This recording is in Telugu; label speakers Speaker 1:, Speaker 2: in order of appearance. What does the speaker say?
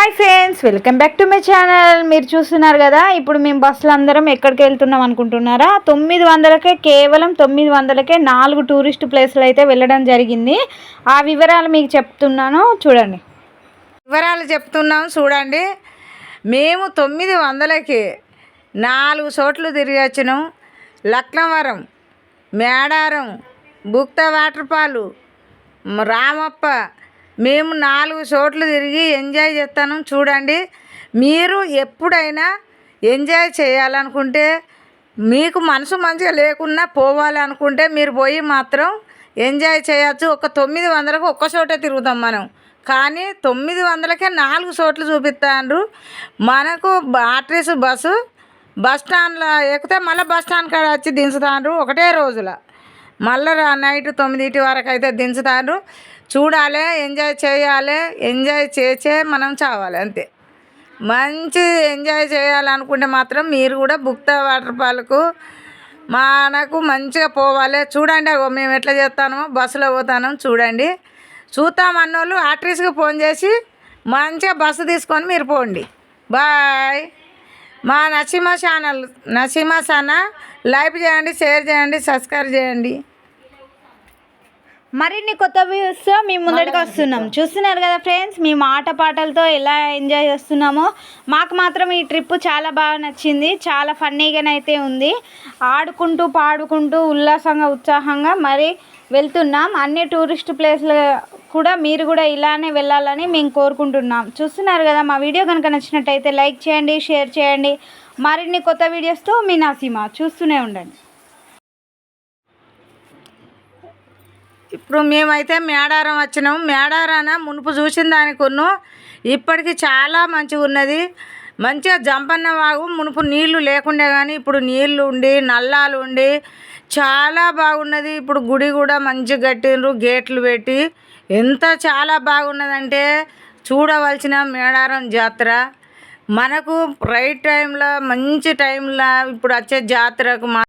Speaker 1: Hi friends welcome back to my channel. మీరు చూస్తున్నారు కదా ఇప్పుడు మేము బస్సులు అందరం ఎక్కడికి వెళ్తున్నాం అనుకుంటున్నారా? తొమ్మిది వందలకే కేవలం తొమ్మిది వందలకే నాలుగు టూరిస్ట్ ప్లేస్లు అయితే వెళ్ళడం జరిగింది. ఆ వివరాలు మీకు చెప్తున్నాను చూడండి.
Speaker 2: వివరాలు చెప్తున్నాం చూడండి. మేము తొమ్మిది వందలకి నాలుగు చోట్లు తిరిగి వచ్చినాం. లక్నవరం మేడారం బుక్త వాటర్ ఫాలు రామప్ప మేము నాలుగు చోట్లు తిరిగి ఎంజాయ్ చేస్తాను. చూడండి మీరు ఎప్పుడైనా ఎంజాయ్ చేయాలనుకుంటే మీకు మనసు మంచిగా లేకున్నా పోవాలనుకుంటే మీరు పోయి మాత్రం ఎంజాయ్ చేయొచ్చు. ఒక తొమ్మిది వందలకు ఒక్క చోటే తిరుగుతాం మనం. కానీ తొమ్మిది వందలకే నాలుగు చోట్లు చూపిస్తాండ్రు. మనకు ఆర్టీసీ బస్సు బస్ స్టాండ్లో ఎక్కితే మళ్ళీ బస్ స్టాండ్ కాడ వచ్చి దించుతాండ్రు ఒకటే రోజుల. మళ్ళీ నైట్ తొమ్మిదింటి వరకు అయితే దించుతారు. చూడాలి ఎంజాయ్ చేయాలి ఎంజాయ్ చేసే మనం చావాలి అంతే. మంచి ఎంజాయ్ చేయాలనుకుంటే మాత్రం మీరు కూడా బుక్త వాటర్ ఫాల్కు మనకు మంచిగా పోవాలి. చూడండి అగో మేము ఎట్లా చేస్తామో బస్సులో పోతాను చూడండి. చూద్దాం అన్నోళ్ళు ఆర్టీసీకి ఫోన్ చేసి మంచిగా బస్సు తీసుకొని మీరు పోండి. బాయ్. మా నసీమా ఛానల్ నసీమా సన లైక్ చేయండి షేర్ చేయండి సబ్స్క్రైబ్ చేయండి.
Speaker 1: మరిన్ని కొత్త వ్యూస్ మేము ముందడికి వస్తున్నాం. చూస్తున్నారు కదా ఫ్రెండ్స్ మేము ఆట పాటలతో ఎలా ఎంజాయ్ చేస్తున్నామో మాకు మాత్రం ఈ ట్రిప్ చాలా బాగా నచ్చింది. చాలా ఫన్నీగానైతే ఉంది. ఆడుకుంటూ పాడుకుంటూ ఉల్లాసంగా ఉత్సాహంగా మరి వెళ్తున్నాం. అన్ని టూరిస్ట్ ప్లేస్లు కూడా మీరు కూడా ఇలానే వెళ్ళాలని మేము కోరుకుంటున్నాం. చూస్తున్నారు కదా మా వీడియో కనుక నచ్చినట్టయితే లైక్ చేయండి షేర్ చేయండి. మరిన్ని కొత్త వీడియోస్తో మీ నాసీమా చూస్తూనే ఉండండి.
Speaker 2: ఇప్పుడు మేమైతే మేడారం వచ్చినాం. మేడారాన మునుపు చూసిన దానికును ఇప్పటికి చాలా మంచిగా ఉన్నది. మంచిగా జంపన్న వాగు మునుపు నీళ్ళు లేకుండే కానీ ఇప్పుడు నీళ్ళు ఉండి నల్లాలు ఉండి చాలా బాగున్నది. ఇప్పుడు గుడి కూడా మంచిగా కట్టిండ్రు గేట్లు పెట్టి. ఎంత చాలా బాగున్నదంటే చూడవలసిన మేడారం జాతర. మనకు రైట్ టైంలో మంచి టైంలో ఇప్పుడు వచ్చే జాతరకు మా